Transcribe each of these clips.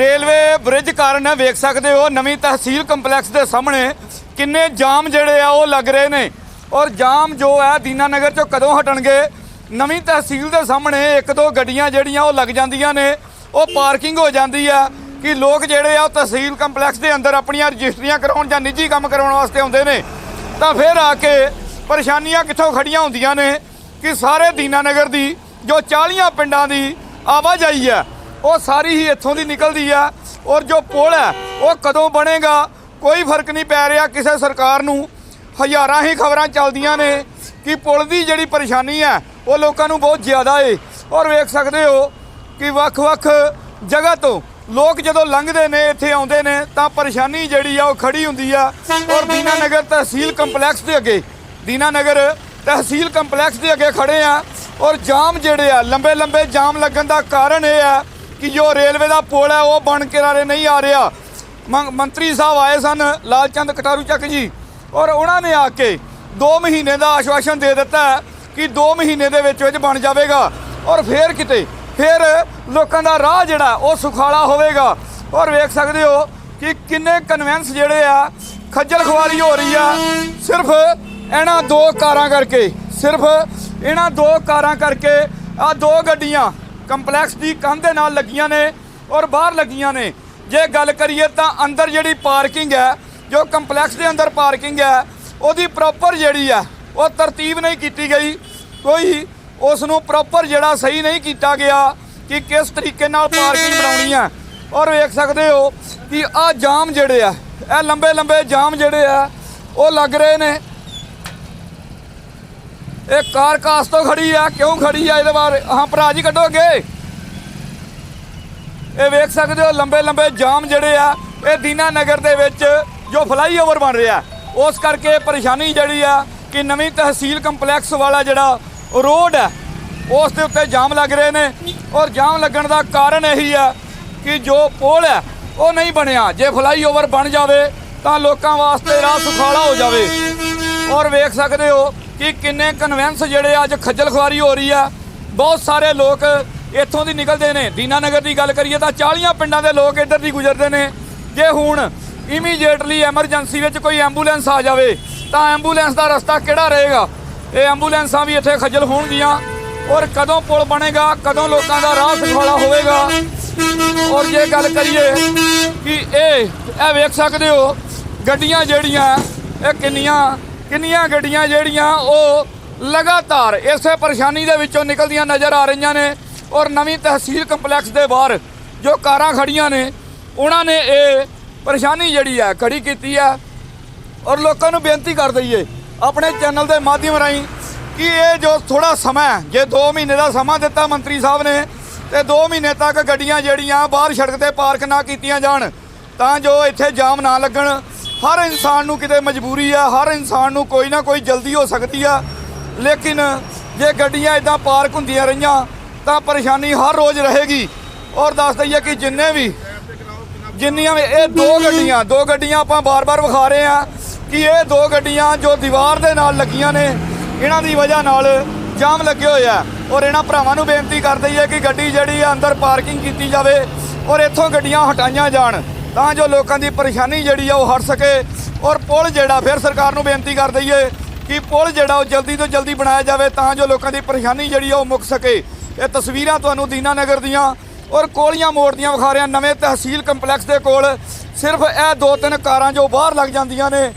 Railway bridge ਕਾਰਨ ਵੇਖ ਸਕਦੇ ਹੋ ਨਵੀਂ ਤਹਿਸੀਲ ਕੰਪਲੈਕਸ ਦੇ ਸਾਹਮਣੇ ਕਿੰਨੇ ਜਾਮ ਜਿਹੜੇ ਆ ਉਹ ਲੱਗ ਰਹੇ ਨੇ। ਔਰ ਜਾਮ ਜੋ ਹੈ ਦੀਨਾਨਗਰ ਚੋਂ ਕਦੋਂ ਹਟਣਗੇ? ਨਵੀਂ ਤਹਿਸੀਲ ਦੇ ਸਾਹਮਣੇ ਇੱਕ ਦੋ ਗੱਡੀਆਂ ਜਿਹੜੀਆਂ ਉਹ ਲੱਗ ਜਾਂਦੀਆਂ ਨੇ। ਉਹ ਪਾਰਕਿੰਗ ਹੋ ਜਾਂਦੀ ਆ ਕਿ ਲੋਕ ਜਿਹੜੇ ਆ ਉਹ ਤਹਿਸੀਲ ਕੰਪਲੈਕਸ ਦੇ ਅੰਦਰ ਆਪਣੀਆਂ ਰਜਿਸਟਰੀਆਂ ਕਰਾਉਣ ਜਾਂ ਨਿੱਜੀ ਕੰਮ ਕਰਾਉਣ ਵਾਸਤੇ ਆਉਂਦੇ ਨੇ। ਤਾਂ ਫਿਰ ਆ ਕੇ ਪਰੇਸ਼ਾਨੀਆਂ ਕਿੱਥੋਂ ਖੜੀਆਂ ਹੁੰਦੀਆਂ ਨੇ ਕਿ ਸਾਰੇ ਦੀਨਾਨਗਰ ਦੀ ਜੋ 40 ਪਿੰਡਾਂ ਦੀ ਆਵਾਜਾਈ ਹੈ ਉਹ ਸਾਰੀ ਹੀ ਇੱਥੋਂ ਦੀ ਨਿਕਲਦੀ ਆ ਔਰ ਜੋ ਪੁਲ ਹੈ, ਉਹ ਕਦੋਂ ਬਣੇਗਾ, ਕੋਈ ਫ਼ਰਕ ਨਹੀਂ ਪੈ ਰਿਹਾ ਕਿਸੇ ਸਰਕਾਰ ਨੂੰ। ਹਜ਼ਾਰਾਂ ਹੀ ਖਬਰਾਂ ਚੱਲਦੀਆਂ ਨੇ ਕਿ ਪੁਲ ਦੀ ਜਿਹੜੀ ਪਰੇਸ਼ਾਨੀ ਹੈ, ਉਹ ਲੋਕਾਂ ਨੂੰ ਬਹੁਤ ਜ਼ਿਆਦਾ ਏ। ਔਰ ਵੇਖ ਸਕਦੇ ਹੋ ਕਿ ਵੱਖ-ਵੱਖ ਜਗ੍ਹਾ ਤੋਂ ਲੋਕ ਜਦੋਂ ਲੰਘਦੇ ਨੇ, ਇੱਥੇ ਆਉਂਦੇ ਨੇ, ਤਾਂ ਪਰੇਸ਼ਾਨੀ ਜਿਹੜੀ ਆ, ਉਹ ਖੜੀ ਹੁੰਦੀ ਆ। ਔਰ ਦੀਨਾਨਗਰ ਤਹਿਸੀਲ ਕੰਪਲੈਕਸ ਦੇ ਅੱਗੇ, ਦੀਨਾਨਗਰ ਤਹਿਸੀਲ ਕੰਪਲੈਕਸ ਦੇ ਅੱਗੇ ਖੜੇ ਆ। ਔਰ ਜਾਮ ਜਿਹੜੇ ਆ ਲੰਬੇ ਲੰਬੇ ਜਾਮ ਲੱਗਣ ਦਾ ਕਾਰਨ ਇਹ ਆ ਕਿ ਜੋ ਰੇਲਵੇ ਦਾ ਪੁਲ ਹੈ, ਉਹ ਬਣ ਕੇ ਰਾਰੇ ਨਹੀਂ ਆ ਰਿਹਾ। ਮੰ- ਮੰਤਰੀ ਸਾਹਿਬ ਆਏ ਸਨ, ਲਾਲਚੰਦ ਕਟਾਰੂ ਚੱਕ ਜੀ। ਔਰ ਉਹਨਾਂ ਨੇ ਆ ਕੇ 2 ਮਹੀਨੇ ਦਾ ਆਸ਼ਵਾਸਨ ਦੇ ਦਿੱਤਾ ਕਿ 2 ਮਹੀਨੇ ਦੇ ਵਿੱਚ ਵਿੱਚ ਬਣ ਜਾਵੇਗਾ। ਔਰ ਫੇਰ ਕਿਤੇ, ਫਿਰ ਲੋਕਾਂ ਦਾ ਰਾਹ ਜਿਹੜਾ, ਉਹ ਸੁਖਾਲਾ ਹੋਵੇਗਾ। ਔਰ ਵੇਖ ਸਕਦੇ ਹੋ ਕਿ ਕਿੰਨੇ ਕਨਵੈਂਸ ਜਿਹੜੇ ਆ, ਖੱਜਲ ਖਵਾਰੀ ਹੋ ਰਹੀ ਆ। ਸਿਰਫ ਇਹਨਾਂ ਦੋ ਕਾਰਾਂ ਕਰਕੇ, ਸਿਰਫ ਇਹਨਾਂ ਦੋ ਕਾਰਾਂ ਕਰਕੇ ਆ ਦੋ ਗੱਡੀਆਂ ਕੰਪਲੈਕਸ ਦੀ ਕੰਧ ਦੇ ਨਾਲ ਲੱਗੀਆਂ ਨੇ ਔਰ ਬਾਹਰ ਲੱਗੀਆਂ ਨੇ। ਜੇ ਗੱਲ ਕਰੀਏ ਤਾਂ ਅੰਦਰ ਜਿਹੜੀ ਪਾਰਕਿੰਗ ਹੈ, ਜੋ ਕੰਪਲੈਕਸ ਦੇ ਅੰਦਰ ਪਾਰਕਿੰਗ ਹੈ, ਉਹਦੀ ਪ੍ਰੋਪਰ ਜਿਹੜੀ ਹੈ, ਉਹ ਤਰਤੀਬ ਨਹੀਂ ਕੀਤੀ ਗਈ। ਕੋਈ ਉਸ ਨੂੰ ਪ੍ਰੋਪਰ ਜਿਹੜਾ ਸਹੀ ਨਹੀਂ ਕੀਤਾ ਗਿਆ ਕਿ ਕਿਸ ਤਰੀਕੇ ਨਾਲ ਪਾਰਕਿੰਗ ਬਣਾਉਣੀ ਹੈ। ਔਰ ਵੇਖ ਸਕਦੇ ਹੋ ਕਿ ਆ ਜਾਮ ਜਿਹੜੇ ਆ, ਇਹ ਲੰਬੇ ਲੰਬੇ ਜਾਮ ਜਿਹੜੇ ਆ, ਉਹ ਲੱਗ ਰਹੇ ਨੇ। ਇਹ ਕਾਰ ਕਾਸ ਤੋਂ ਖੜੀ ਆ, ਕਿਉਂ ਖੜੀ ਆ ਇਹਦੇ ਬਾਰੇ? ਹਾਂ, ਭਰਾ ਜੀ ਕੱਢੋਗੇ ਇਹ ਵੇਖ ਸਕਦੇ ਹੋ ਲੰਬੇ ਲੰਬੇ ਜਾਮ ਜਿਹੜੇ ਆ, ਇਹ ਦੀਨਾ ਨਗਰ ਦੇ ਵਿੱਚ ਜੋ ਫਲਾਈਓਵਰ ਬਣ ਰਿਹਾ। ਉਸ ਕਰਕੇ ਪਰੇਸ਼ਾਨੀ ਜਿਹੜੀ ਆ ਕਿ ਨਵੀਂ ਤਹਿਸੀਲ ਕੰਪਲੈਕਸ ਵਾਲਾ ਜਿਹੜਾ ਰੋਡ ਹੈ ਉਸ ਦੇ ਉੱਤੇ ਜਾਮ ਲੱਗ ਰਹੇ ਨੇ। ਔਰ ਜਾਮ ਲੱਗਣ ਦਾ ਕਾਰਨ ਇਹੀ ਆ ਕਿ ਜੋ ਪੋਲ ਹੈ ਉਹ ਨਹੀਂ ਬਣਿਆ। ਜੇ ਫਲਾਈਓਵਰ ਬਣ ਜਾਵੇ, ਤਾਂ ਲੋਕਾਂ ਵਾਸਤੇ ਰਾਹ ਸੁਖਾਲਾ ਹੋ ਜਾਵੇ। ਔਰ ਵੇਖ ਸਕਦੇ ਹੋ ਕਿ ਕਿੰਨੇ ਕਨਵੈਂਸ ਜਿਹੜੇ ਅੱਜ ਖੱਜਲ ਖੁਆਰੀ ਹੋ ਰਹੀ ਆ, ਬਹੁਤ ਸਾਰੇ ਲੋਕ ਇੱਥੋਂ ਦੀ ਨਿਕਲਦੇ ਨੇ। ਦੀਨਾਨਗਰ ਦੀ ਗੱਲ ਕਰੀਏ ਤਾਂ 40 ਪਿੰਡਾਂ ਦੇ ਲੋਕ ਇੱਧਰ ਦੀ ਗੁਜ਼ਰਦੇ ਨੇ। ਜੇ ਹੁਣ ਇਮੀਡੀਏਟਲੀ ਐਮਰਜੈਂਸੀ ਵਿੱਚ ਕੋਈ ਐਂਬੂਲੈਂਸ ਆ ਜਾਵੇ, ਤਾਂ ਐਂਬੂਲੈਂਸ ਦਾ ਰਸਤਾ ਕਿਹੜਾ ਰਹੇਗਾ? ਇਹ ਐਂਬੂਲੈਂਸਾਂ ਵੀ ਇੱਥੇ ਖੱਜਲ ਹੋਣਗੀਆਂ। ਔਰ ਕਦੋਂ ਪੁਲ ਬਣੇਗਾ, ਕਦੋਂ ਲੋਕਾਂ ਦਾ ਰਾਹ ਸੁਖਾਲਾ ਹੋਵੇਗਾ? ਔਰ ਜੇ ਗੱਲ ਕਰੀਏ ਕਿ ਇਹ ਇਹ ਵੇਖ ਸਕਦੇ ਹੋ, ਗੱਡੀਆਂ ਜਿਹੜੀਆਂ, ਇਹ ਕਿੰਨੀਆਂ ਕਿੰਨੀਆਂ ਗੱਡੀਆਂ ਜਿਹੜੀਆਂ ਉਹ ਲਗਾਤਾਰ ਇਸੇ ਪਰੇਸ਼ਾਨੀ ਦੇ ਵਿੱਚੋਂ ਨਿਕਲਦੀਆਂ ਨਜ਼ਰ ਆ ਰਹੀਆਂ ਨੇ ਔਰ ਨਵੀਂ ਤਹਿਸੀਲ ਕੰਪਲੈਕਸ ਦੇ ਬਾਹਰ ਜੋ ਕਾਰਾਂ ਖੜੀਆਂ ਨੇ, ਉਹਨਾਂ ਨੇ ਇਹ ਪਰੇਸ਼ਾਨੀ ਜਿਹੜੀ ਹੈ ਖੜੀ ਕੀਤੀ ਹੈ ਔਰ ਲੋਕਾਂ ਨੂੰ ਬੇਨਤੀ ਕਰ ਦਈਏ ਆਪਣੇ ਚੈਨਲ ਦੇ ਮਾਧਿਅਮ ਰਾਹੀਂ ਕਿ ਇਹ ਜੋ ਥੋੜਾ ਸਮਾਂ ਜੇ 2 ਮਹੀਨੇ ਦਾ ਸਮਾਂ ਦਿੱਤਾ ਮੰਤਰੀ ਸਾਹਿਬ ਨੇ, ਤੇ 2 ਮਹੀਨੇ ਤੱਕ ਗੱਡੀਆਂ ਜਿਹੜੀਆਂ ਬਾਹਰ ਸੜਕ ਤੇ ਪਾਰਕ ਨਾ ਕੀਤੀਆਂ ਜਾਣ, ਤਾਂ ਜੋ ਇੱਥੇ ਜਾਮ ਨਾ ਲੱਗਣ ਹਰ ਇਨਸਾਨ ਨੂੰ ਕਿਤੇ ਮਜਬੂਰੀ ਆ, ਹਰ ਇਨਸਾਨ ਨੂੰ ਕੋਈ ਨਾ ਕੋਈ ਜਲਦੀ ਹੋ ਸਕਦੀ ਆ। ਲੇਕਿਨ ਜੇ ਗੱਡੀਆਂ ਇਦਾਂ ਪਾਰਕ ਹੁੰਦੀਆਂ ਰਹੀਆਂ, ਤਾਂ ਪਰੇਸ਼ਾਨੀ ਹਰ ਰੋਜ਼ ਰਹੇਗੀ। ਔਰ ਦੱਸ ਦਈਏ ਕਿ ਜਿੰਨੇ ਵੀ, ਜਿੰਨੀਆਂ ਵੀ, ਇਹ ਦੋ ਗੱਡੀਆਂ ਦੋ ਗੱਡੀਆਂ ਆਪਾਂ ਬਾਰ-ਬਾਰ ਵਿਖਾ ਰਹੇ ਆ ਕਿ ਇਹ ਦੋ ਗੱਡੀਆਂ ਜੋ ਦੀਵਾਰ ਦੇ ਨਾਲ ਲੱਗੀਆਂ ਨੇ, ਇਹਨਾਂ ਦੀ ਵਜ੍ਹਾ ਨਾਲ ਜਾਮ ਲੱਗੇ ਹੋਏ ਆ। ਔਰ ਇਹਨਾਂ ਭਰਾਵਾਂ ਨੂੰ ਬੇਨਤੀ ਕਰ ਦਈਏ ਕਿ ਗੱਡੀ ਜਿਹੜੀ ਆ, ਅੰਦਰ ਪਾਰਕਿੰਗ ਕੀਤੀ ਜਾਵੇ ਔਰ ਇੱਥੋਂ ਗੱਡੀਆਂ ਹਟਾਈਆਂ ਜਾਣ। ਤਾਂ ਜੋ ਲੋਕਾਂ ਦੀ ਪਰੇਸ਼ਾਨੀ ਜਿਹੜੀ ਆ ਉਹ ਹਟ ਸਕੇ ਔਰ ਪੁਲ ਜਿਹੜਾ ਫਿਰ ਸਰਕਾਰ ਨੂੰ ਬੇਨਤੀ ਕਰ ਦਈਏ ਕਿ ਪੁਲ ਜਿਹੜਾ ਉਹ ਜਲਦੀ ਤੋਂ ਜਲਦੀ ਬਣਾਇਆ ਜਾਵੇ ਤਾਂ ਜੋ ਲੋਕਾਂ ਦੀ ਪਰੇਸ਼ਾਨੀ ਜਿਹੜੀ ਆ ਉਹ ਮੁੱਕ ਸਕੇ। ਇਹ ਤਸਵੀਰਾਂ ਤੁਹਾਨੂੰ ਦੀਨਾ ਨਗਰ ਦੀਆਂ ਔਰ ਕੋਲੀਆਂ ਮੋੜ ਦੀਆਂ ਵਿਖਾ ਰਿਹਾ ਨਵੇਂ ਤਹਿਸੀਲ ਕੰਪਲੈਕਸ ਦੇ ਕੋਲ। ਸਿਰਫ ਇਹ ਦੋ ਤਿੰਨ ਕਾਰਾਂ ਜੋ ਬਾਹਰ ਲੱਗ ਜਾਂਦੀਆਂ ਨੇ,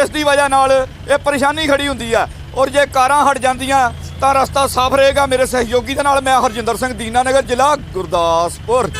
ਇਸ ਦੀ ਵਜ੍ਹਾ ਨਾਲ ਇਹ ਪਰੇਸ਼ਾਨੀ ਖੜੀ ਹੁੰਦੀ ਆ। ਔਰ ਜੇ ਕਾਰਾਂ ਹਟ ਜਾਂਦੀਆਂ ਤਾਂ ਰਸਤਾ ਸਾਫ਼ ਰਹੇਗਾ। ਮੇਰੇ ਸਹਿਯੋਗੀ ਦੇ ਨਾਲ ਮੈਂ ਹਰਜਿੰਦਰ ਸਿੰਘ, ਦੀਨਾਨਗਰ ਜ਼ਿਲ੍ਹਾ ਗੁਰਦਾਸਪੁਰ।